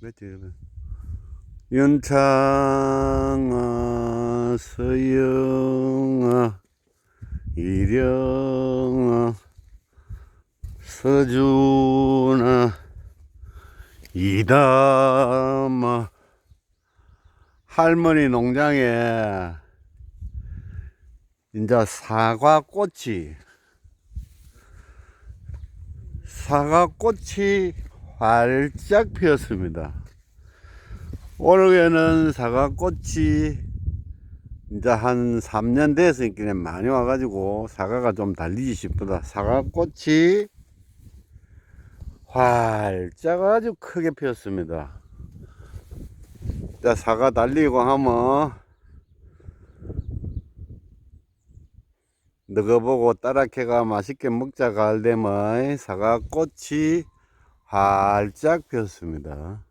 몇째 연창아 서영아 이령아 서준아 이담아. 할머니 농장에 이제 사과 꽃이 사과 꽃이 활짝 피었습니다. 올해는 사과꽃이 이제 한 3년 됐으니까 많이 와가지고 사과가 좀 달리지 싶다. 사과꽃이 활짝 아주 크게 피었습니다. 자, 사과 달리고 하면 너거 보고 따라캐가 맛있게 먹자 갈되면 사과 꽃이 활짝 피었습니다.